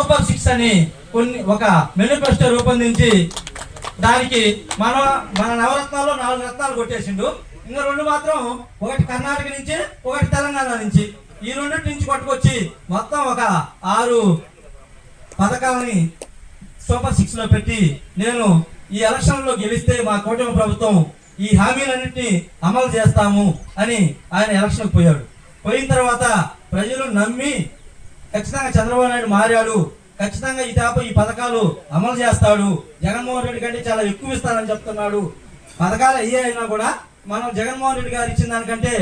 Super six అని కొన్ని ఒక మేనిఫెస్టో రూపొందించి దానికి మన మన నవరత్నాల్లో నాలుగు రత్నాలు కొట్టేసిండు. ఇంకా రెండు మాత్రం ఒకటి కర్ణాటక నుంచి ఒకటి తెలంగాణ నుంచి. ఈ రెండింటి నుంచి కొట్టుకొచ్చి మొత్తం ఒక ఆరు పథకాలని సూపర్ సిక్స్లో పెట్టి నేను ఈ ఎలక్షన్లో గెలిస్తే మా కూటమి ప్రభుత్వం ఈ హామీలన్నింటినీ అమలు చేస్తాము అని ఆయన ఎలక్షన్ పోయాడు. పోయిన తర్వాత ప్రజలు నమ్మి ఖచ్చితంగా చంద్రబాబు నాయుడు మారాడు. ఖచ్చితంగా ఈ తాప ఈ పథకాలు అమలు చేస్తాడు. జగన్మోహన్ రెడ్డి కంటే చాలా ఎక్కువ ఇస్తానని చెప్తున్నాడు. పథకాలు అయ్యే అయినా కూడా మనం జగన్మోహన్ రెడ్డి గారు ఇచ్చిన దానికంటే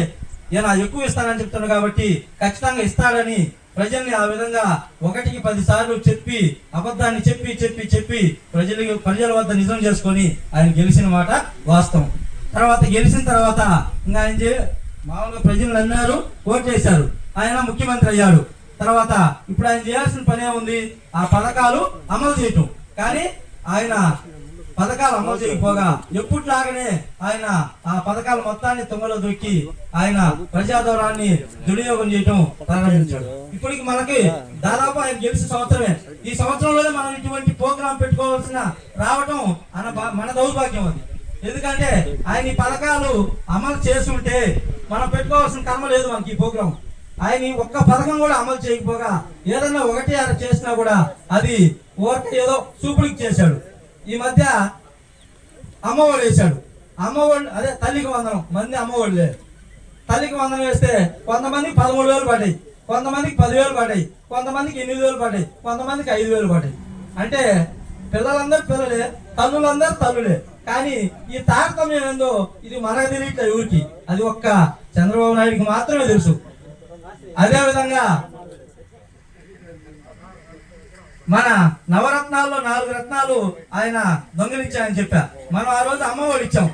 ఈయన ఎక్కువ ఇస్తానని చెప్తున్నాడు కాబట్టి ఖచ్చితంగా ఇస్తాడని ప్రజల్ని ఆ విధంగా ఒకటికి పది సార్లు చెప్పి అబద్ధాన్ని చెప్పి చెప్పి చెప్పి ప్రజలకి ప్రజల వద్ద నిజం చేసుకొని ఆయన గెలిచిన మాట వాస్తవం. తర్వాత గెలిచిన తర్వాత ఇంకా ఆయన మామూలుగా ప్రజలు అన్నారు చేశారు ఆయన ముఖ్యమంత్రి అయ్యాడు. తర్వాత ఇప్పుడు ఆయన చేయాల్సిన పనే ఉంది ఆ పథకాలు అమలు చేయటం. కానీ ఆయన పథకాలు అమలు చేయకపోగా ఎప్పుట్లాగానే ఆయన ఆ పథకాల మొత్తాన్ని తుంగలో దొక్కి ఆయన ప్రజాదౌరాన్ని దుర్వినియోగం చేయటం ప్రారంభించాడు. ఇప్పటికి మనకి దాదాపు ఆయన గెలిచిన సంవత్సరమే. ఈ సంవత్సరంలోనే మనం ఇటువంటి ప్రోగ్రాం పెట్టుకోవాల్సిన రావటం మన మన దౌర్భాగ్యం అది. ఎందుకంటే ఆయన ఈ పథకాలు అమలు చేస్తుంటే మనం పెట్టుకోవాల్సిన కర్మ లేదు మనకి ఈ ప్రోగ్రాం. ఆయన ఒక్క పథకం కూడా అమలు చేయకపోగా ఏదన్నా ఒకటి అర చేసినా కూడా అది ఊరికే ఏదో చూపుడికి చేశాడు. ఈ మధ్య అమ్మఒడి వేశాడు. అమ్మఒడి అదే తల్లికి వందనం. మంది అమ్మఒడి లేదు తల్లికి వందనం వేస్తే కొంతమందికి పదమూడు వేలు పడ్డాయి. కొంతమందికి పదివేలు పడ్డాయి. కొంతమందికి ఎనిమిది వేలు పడ్డాయి. కొంతమందికి ఐదు వేలు పడ్డాయి. అంటే పిల్లలందరూ పిల్లలే తల్లులందరూ తల్లులే. కానీ ఈ తారతమ్యం ఏందో ఇది మనకు తెలియట్లేదు ఊరికి. అది ఒక్క చంద్రబాబు నాయుడికి మాత్రమే తెలుసు. అదే విధంగా మన నవరత్నాల్లో నాలుగు రత్నాలు ఆయన దొంగిలించాయని చెప్పా. మనం ఆ రోజు అమ్మఒడి ఇచ్చాం.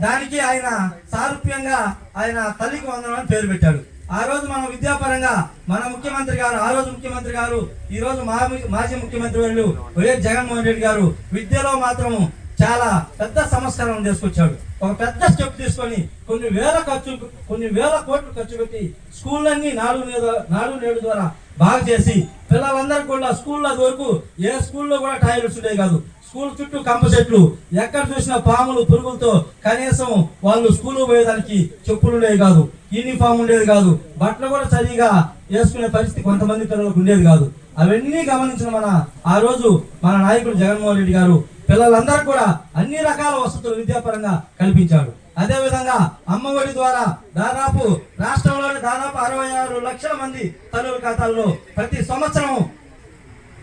దానికి ఆయన సారూప్యంగా ఆయన తల్లికి వందనం అని పేరు పెట్టాడు. ఆ రోజు మనం విద్యాపరంగా మన ముఖ్యమంత్రి గారు ఆ రోజు ముఖ్యమంత్రి గారు ఈ రోజు మా మాజీ ముఖ్యమంత్రి వాళ్ళు వైఎస్ జగన్మోహన్ రెడ్డి గారు విద్యలో మాత్రము చాలా పెద్ద సంస్కరణ తీసుకొచ్చాడు. ఒక పెద్ద స్టెప్ తీసుకొని కొన్ని వేల ఖర్చు కొన్ని వేల కోట్లు ఖర్చు పెట్టి స్కూళ్ళన్నీ నాడు నేడు నాడు నేడు ద్వారా బాగా చేసి పిల్లలందరూ కూడా స్కూల్లో వరకు ఏ స్కూల్లో కూడా టాయిలెట్స్ ఉండేవి కాదు. స్కూల్ చుట్టూ కంప చెట్లు. ఎక్కడ చూసినా పాములు పురుగులతో కనీసం వాళ్ళు స్కూల్ పోయేదానికి చెప్పులు ఉండేవి కాదు. యూనిఫామ్ ఉండేది కాదు. బట్టలు కూడా సరిగా వేసుకునే పరిస్థితి కొంతమంది పిల్లలకు ఉండేది కాదు. అవన్నీ గమనించిన మన ఆ రోజు మన నాయకుడు జగన్మోహన్ రెడ్డి గారు పిల్లలందరూ కూడా అన్ని రకాల వసతులు విద్యాపరంగా కల్పించాడు అదేవిధంగా అమ్మఒడి ద్వారా దాదాపు రాష్ట్రంలోని దాదాపు అరవై ఆరు లక్షల మంది తల్లుల ఖాతాల్లో ప్రతి సంవత్సరం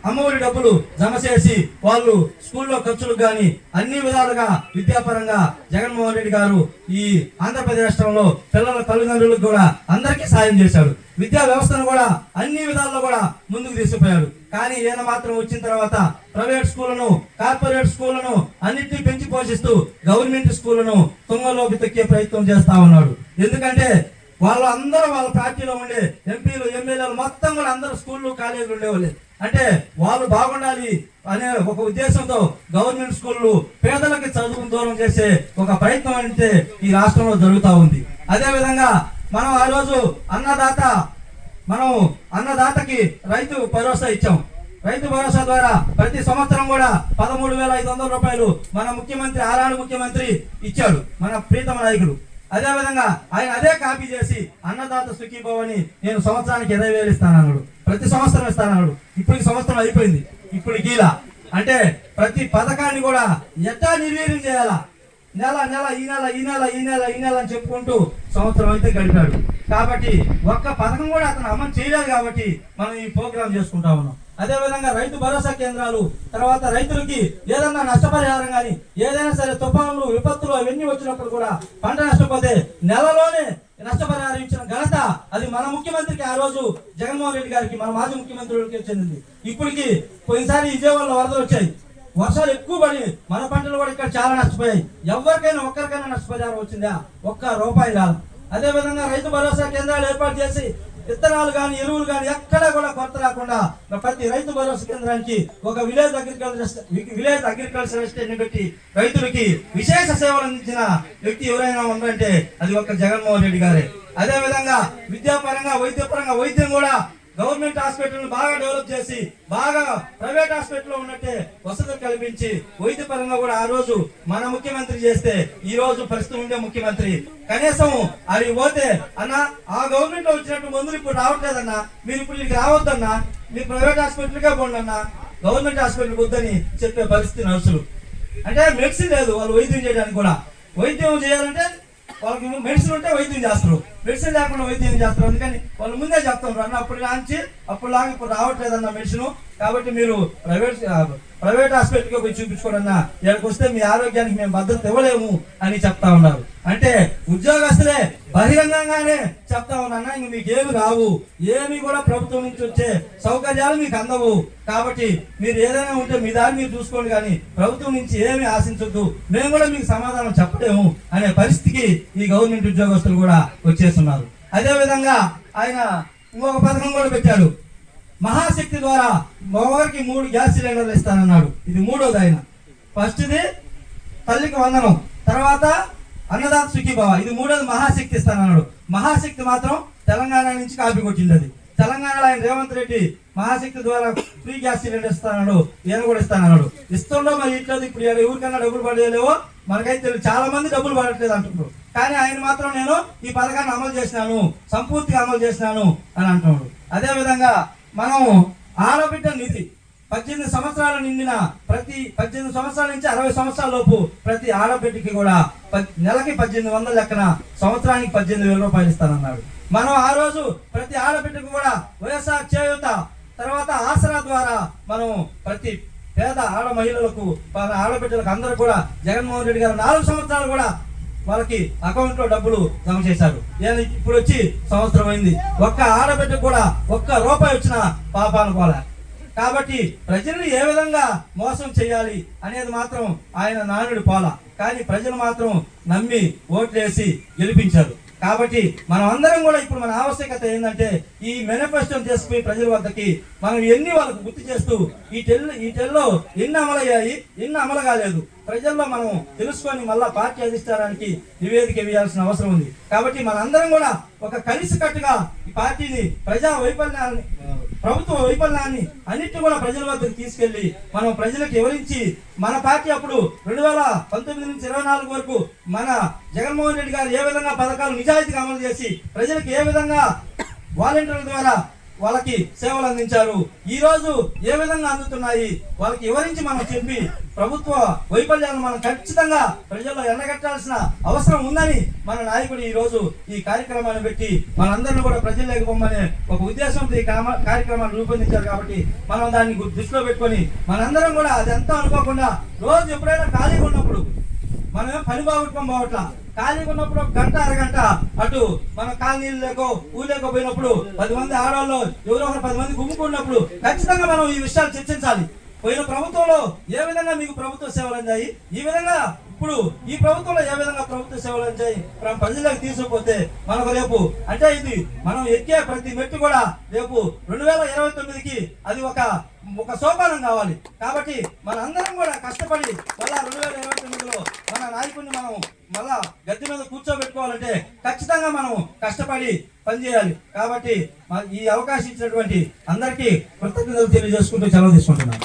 అమ్మఒడి డబ్బులు జమ చేసి వాళ్ళు స్కూల్లో ఖర్చులకు కానీ అన్ని విధాలుగా విద్యాపరంగా జగన్మోహన్ రెడ్డి గారు ఈ ఆంధ్రప్రదేశ్ రాష్ట్రంలో పిల్లల తల్లిదండ్రులకు కూడా అందరికీ సాయం చేశాడు. విద్యా వ్యవస్థను కూడా అన్ని విధాల్లో కూడా ముందుకు తీసుకుపోయాడు. కానీ ఈయన మాత్రం వచ్చిన తర్వాత ప్రైవేట్ స్కూళ్ళను కార్పొరేట్ స్కూళ్ళను అన్నింటినీ పెంచి పోషిస్తూ గవర్నమెంట్ స్కూళ్ళను తుంగలోకి తొక్కే ప్రయత్నం చేస్తా ఉన్నాడు. ఎందుకంటే వాళ్ళు అందరూ వాళ్ళ పార్టీలో ఉండే ఎంపీలు ఎమ్మెల్యేలు మొత్తం కూడా అందరూ స్కూళ్ళు కాలేజీలు ఉండేవాళ్ళు. అంటే వాళ్ళు బాగుండాలి అనే ఒక ఉద్దేశంతో గవర్నమెంట్ స్కూళ్ళు పేదలకి చదువుకు దూరం చేసే ఒక ప్రయత్నం అంటే ఈ రాష్ట్రంలో జరుగుతూ ఉంది. అదే విధంగా మనం ఆ రోజు అన్నదాత మనం అన్నదాతకి రైతు భరోసా ఇచ్చాం. రైతు భరోసా ద్వారా ప్రతి సంవత్సరం కూడా పదమూడు వేల ఐదు వందల రూపాయలు మన ముఖ్యమంత్రి ఆరాడు ముఖ్యమంత్రి ఇచ్చాడు మన ప్రీతమ నాయకుడు అదేవిధంగా ఆయన అదే కాపీ చేసి అన్నదాత సుఖీభవని నేను సంవత్సరానికి ఇరవై వేలు ఇస్తానన్నాడు. ప్రతి సంవత్సరం ఇస్తానన్నాడు. ఇప్పుడు సంవత్సరం అయిపోయింది. ఇప్పుడు గీలా. అంటే ప్రతి పథకాన్ని కూడా ఎట్టా నిర్వీర్యం చేయాలా? నెల నెల ఈ నెల ఈ నెల ఈ నెల ఈ నెల అని చెప్పుకుంటూ సంవత్సరం అయితే గడిపాడు. కాబట్టి ఒక్క పథకం కూడా అతను అమలు చేయలేదు కాబట్టి మనం ఈ ప్రోగ్రాం చేసుకుంటా ఉన్నాం. అదే విధంగా రైతు భరోసా కేంద్రాలు తర్వాత రైతులకి ఏదన్నా నష్టపరిహారం కానీ ఏదైనా సరే తుఫానులు విపత్తులు అవన్నీ వచ్చినప్పుడు కూడా పంట నష్టపోతే నెలలోనే నష్టపరిహారం ఇచ్చిన ఘనత అది మన ముఖ్యమంత్రికి ఆ రోజు జగన్మోహన్ రెడ్డి గారికి మన మాజీ ముఖ్యమంత్రికి చెందింది ఇప్పటికి పోయినసారి విజయవాడలో వరదలు వచ్చాయి. వర్షాలు ఎక్కువ పడి మన పంటలు కూడా ఇక్కడ చాలా నష్టపోయాయి. ఎవరికైనా ఒక్కరికైనా నష్టపరిహారం వచ్చిందా? ఒక్క రూపాయి రాదు. అదే విధంగా రైతు భరోసా కేంద్రాలు ఏర్పాటు చేసి విత్తనాలు కానీ ఎరువులు కానీ ఎక్కడా కూడా కొరత రాకుండా ప్రతి రైతు భరోసా కేంద్రానికి ఒక విలేజ్ అగ్రికల్చర్ విలేజ్ అగ్రికల్చర్ ఎస్టేట్ని పెట్టి రైతులకి విశేష సేవలు అందించిన వ్యక్తి ఎవరైనా ఉందంటే అది ఒక జగన్మోహన్ రెడ్డి గారే. అదే విధంగా విద్యాపరంగా వైద్యపరంగా వైద్యం కూడా గవర్నమెంట్ హాస్పిటల్ బాగా డెవలప్ చేసి బాగా ప్రైవేట్ హాస్పిటల్లో ఉన్నట్టే వసతులు కల్పించి వైద్య పరంగా కూడా ఆ రోజు మన ముఖ్యమంత్రి చేస్తే ఈ రోజు ప్రస్తుతం ఉండే ముఖ్యమంత్రి. కనీసం అది పోతే అన్న ఆ గవర్నమెంట్లో వచ్చినట్టు మందులు ఇప్పుడు రావట్లేదన్నా మీరు ఇప్పుడు ఇక్కడికి రావద్దన్నా మీరు ప్రైవేట్ హాస్పిటల్కే పోండి అన్న గవర్నమెంట్ హాస్పిటల్ వద్దని చెప్పే పరిస్థితి నర్సులు అంటే మెడిసిన్ లేదు వాళ్ళు వైద్యం చేయడానికి కూడా. వైద్యం చేయాలంటే వాళ్ళకి మెడిసిన్ ఉంటే వైద్యం చేస్తారు. మెడిసిన్ లేకుండా వైద్యం చేస్తారు? అందుకని వాళ్ళు ముందే చెప్తారు అన్న అప్పుడు కాంచి అప్పుడు లాగా ఇప్పుడు రావట్లేదు అన్న మెడిసిన్. కాబట్టి మీరు ప్రైవేట్ ప్రైవేట్ హాస్పిటల్కి పోయి చూపించుకోండి అన్న ఇక్కడికి వస్తే మీ ఆరోగ్యానికి మేము భద్రత ఇవ్వలేము అని చెప్తా ఉన్నారు. అంటే ఉద్యోగస్తులే బహిరంగంగానే చెప్తా ఉన్నా ఇంక మీకు ఏమి రావు. ఏమి కూడా ప్రభుత్వం నుంచి వచ్చే సౌకర్యాలు మీకు అందవు. కాబట్టి మీరు ఏదైనా ఉంటే మీ దాన్ని మీరు చూసుకోండి కానీ ప్రభుత్వం నుంచి ఏమి ఆశించొద్దు. మేము కూడా మీకు సమాధానం చెప్పలేము అనే పరిస్థితికి ఈ గవర్నమెంట్ ఉద్యోగస్తులు కూడా వచ్చేసి అదే విధంగా ఆయన ఇంకొక పథకం కూడా పెట్టాడు. మహాశక్తి ద్వారా మగవారికి మూడు గ్యాస్ సిలిండర్లు ఇస్తానన్నాడు. ఇది మూడోది ఆయన. ఫస్ట్ది తల్లికి వందనం. తర్వాత అన్నదాత సుఖీభావ. ఇది మూడోది మహాశక్తి ఇస్తానన్నాడు. మహాశక్తి మాత్రం తెలంగాణ నుంచి కాపీ కొట్టింది అది తెలంగాణలో ఆయన రేవంత్ రెడ్డి మహాశక్తి ద్వారా ఫ్రీ గ్యాస్ సిలిండర్ ఇస్తానన్నాడు. ఈయన కూడా ఇస్తానన్నాడు. ఇస్తుండో మరి ఇట్లేదు ఇప్పుడు ఎవరికన్నా డబ్బులు పడలేవో మనకైతే చాలా మంది డబ్బులు పడట్లేదు అంటున్నారు. కానీ ఆయన మాత్రం నేను ఈ పథకాన్ని అమలు చేసినాను సంపూర్తిగా అమలు చేసినాను అని అంటున్నాడు. అదేవిధంగా మనం ఆడబిడ్డ నిధి పద్దెనిమిది సంవత్సరాలు నిండిన ప్రతి పద్దెనిమిది సంవత్సరాల నుంచి అరవై సంవత్సరాల లోపు ప్రతి ఆడబిడ్డకి కూడా నెలకి పద్దెనిమిది వందల లెక్కన సంవత్సరానికి పద్దెనిమిది వేల రూపాయలు ఇస్తానన్నాడు. మనం ఆ రోజు ప్రతి ఆడబిడ్డకు కూడా వైఎస్ఆర్ చేయూత తర్వాత ఆసరా ద్వారా మనం ప్రతి పేద ఆడ మహిళలకు ఆడబిడ్డలకు అందరూ కూడా జగన్మోహన్ రెడ్డి గారు నాలుగు సంవత్సరాలు కూడా వాళ్ళకి అకౌంట్లో డబ్బులు జమ చేశారు. ఈయన ఇప్పుడు వచ్చి సంవత్సరం అయింది. ఒక్క ఆడబిడ్డ కూడా ఒక్క రూపాయి వచ్చిన పాపాను కూడా కాబట్టి ప్రజల్ని ఏ విధంగా మోసం చేయాలి అనేది మాత్రం ఆయన నానుడి పోల. కానీ ప్రజలు మాత్రం నమ్మి ఓట్లేసి గెలిపించారు. కాబట్టి మనం అందరం కూడా ఇప్పుడు మన ఆవశ్యకత ఏంటంటే ఈ మేనిఫెస్టోని తీసుకుపోయి ప్రజల వద్దకి మనం ఎన్ని వాళ్ళకు గుర్తు చేస్తూ ఈ టెల్ ఈ టెల్లో ఎన్ని అమలయ్యాయి ఎన్ని అమలు కాలేదు ప్రజల్లో మనం తెలుసుకొని మళ్ళా పార్టీ అధిష్టానానికి నివేదిక ఇవ్వాల్సిన అవసరం ఉంది. కాబట్టి మనందరం కూడా ఒక కలిసికట్టుగా ఈ పార్టీని ప్రజా వైఫల్యాన్ని ప్రభుత్వ వైఫల్యాన్ని అన్నిటిని కూడా ప్రజల వద్దకు తీసుకెళ్ళి మనం ప్రజలకు వివరించి మన పార్టీ అప్పుడు రెండు వేల పంతొమ్మిది నుంచి ఇరవై నాలుగు వరకు మన జగన్మోహన్ రెడ్డి గారు ఏ విధంగా పథకాలు నిజాయితీగా అమలు చేసి ప్రజలకు ఏ విధంగా వాలంటీర్ల ద్వారా వాళ్ళకి సేవలు అందించారు ఈ రోజు ఏ విధంగా అందుతున్నాయి వాళ్ళకి వివరించి మనం చెప్పి ప్రభుత్వ వైఫల్యాలను మనం ఖచ్చితంగా ప్రజల్లో ఎండగట్టాల్సిన అవసరం ఉందని మన నాయకుడు ఈ రోజు ఈ కార్యక్రమాన్ని పెట్టి మనందరిని కూడా ప్రజల్లోకి పొమ్మనే ఒక ఉద్దేశంతో ఈ కార్యక్రమాన్ని రూపొందించారు కాబట్టి మనం దాన్ని దృష్టిలో పెట్టుకొని మనందరం కూడా అదంతా అనుకోకుండా రోజు ఎప్పుడైనా ఖాళీగా ఉన్నప్పుడు మనం పని బాగుంటాం బావట్లా ఖాళీగా ఉన్నప్పుడు ఒక గంట అరగంట అటు మన కాలనీలు లేకో ఊళ్ళేకో పోయినప్పుడు పది మంది ఆడవాళ్ళు ఎవరో పది మంది గుమ్ముకున్నప్పుడు ఖచ్చితంగా మనం ఈ విషయాలు చర్చించాలి. పోయిన ప్రభుత్వంలో ఏ విధంగా మీకు ప్రభుత్వ సేవలు అందాయి? ఈ విధంగా ఇప్పుడు ఈ ప్రభుత్వంలో ఏ విధంగా ప్రభుత్వ సేవలు అందాయి? మనం ప్రజలకు తీసుకుపోతే మనకు రేపు అంటే ఇది మనం ఎక్కే ప్రతి మెట్టు కూడా రేపు రెండు వేల ఇరవై తొమ్మిదికి అది ఒక ఒక సోపానం కావాలి. కాబట్టి మన అందరం కూడా కష్టపడి మళ్ళా రెండు వేల ఇరవై తొమ్మిదిలో మన నాయకుడిని మనం మళ్ళా గద్దె మీద కూర్చోబెట్టుకోవాలంటే ఖచ్చితంగా మనం కష్టపడి పనిచేయాలి. కాబట్టి ఈ అవకాశం ఇచ్చినటువంటి అందరికీ కృతజ్ఞతలు తెలియజేసుకుంటూ సెలవు తీసుకుంటున్నాను.